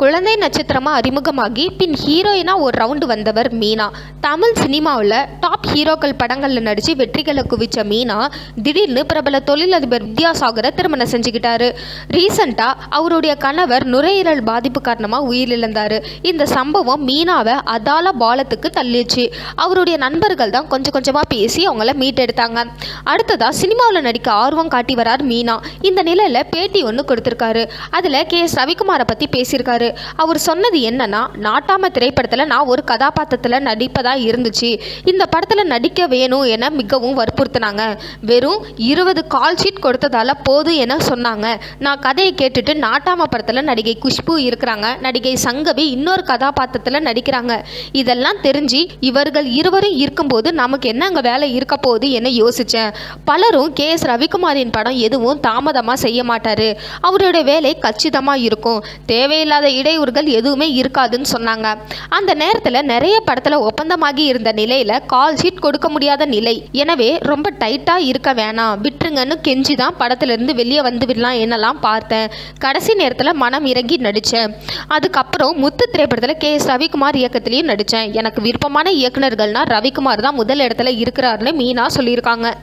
குழந்தை நட்சத்திரமாக அறிமுகமாகி பின் ஹீரோயினாக ஒரு ரவுண்டு வந்தவர் மீனா. தமிழ் சினிமாவில் டாப் ஹீரோக்கள் படங்களில் நடித்து வெற்றிகளை குவிச்ச மீனா திடீர்னு பிரபல தொழிலதிபர் வித்யாசாகரை திருமணம் செஞ்சுக்கிட்டாரு. ரீசண்டாக அவருடைய கணவர் நுரையீரல் பாதிப்பு காரணமாக உயிரிழந்தார். இந்த சம்பவம் மீனாவை அதால பாலத்துக்கு தள்ளிச்சு அவருடைய நண்பர்கள் தான் கொஞ்சம் கொஞ்சமாக பேசி அவங்கள மீட்டெடுத்தாங்க. அடுத்ததாக சினிமாவில் நடிக்க ஆர்வம் காட்டி வரார் மீனா. இந்த நிலையில் பேட்டி ஒன்று கொடுத்துருக்காரு. அதில் கே எஸ் ரவிக்குமாரை பற்றி பேசியிருக்காரு. அவர் சொன்னது என்னன்னா நாட்டாம திரைப்படத்தில் நான் ஒரு கதாபாத்திரத்தில் நடிப்பதாக இருந்துச்சு. இந்த படத்தில் நடிக்க வேணும் என மிகவும் வற்புறுத்தினாங்க. வெறும் இருபது கால் ஷீட் கொடுத்ததால் போதும் என சொன்னாங்க. நான் கதையை கேட்டுட்டு நாட்டாம படத்தில் நடிகை குஷ்பு இருக்கிறாங்க. நடிகை சங்கவி இன்னொரு கதாபாத்திரத்தில் நடிக்கிறாங்க. இதெல்லாம் தெரிஞ்சு இவர்கள் இருவரும் இருக்கும்போது நமக்கு என்ன அங்கே வேலை இருக்க போகுது என யோசித்தேன் பலரும் கே. எஸ். ரவிக்குமாரின் படம் எதுவும் தாமதமாக செய்ய மாட்டார். அவருடைய வேலை கச்சிதமாக இருக்கும். தேவையில்லாத இடையூறுகள் எதுவுமே இருக்காதுன்னு சொன்னாங்க. அந்த நேரத்தில் நிறைய படத்தில் ஒப்பந்தமாகி இருந்த நிலையில் கால் ஷீட் கொடுக்க முடியாத நிலை. எனவே ரொம்ப டைட்டாக இருக்க வேணாம் விட்டுருங்கன்னு கெஞ்சி தான் படத்திலிருந்து வெளியே வந்து விடலாம் என்னெல்லாம் பார்த்தேன். கடைசி நேரத்தில் மனம் இறங்கி நடித்தேன் அதுக்கப்புறம் முத்து திரைப்படத்தில் கே எஸ் ரவிக்குமார் இயக்கத்திலையும் நடித்தேன் எனக்கு விருப்பமான இயக்குனர்கள்னா ரவிக்குமார் தான் முதல் இடத்துல இருக்கிறாருன்னு மீனா சொல்லியிருக்காங்க.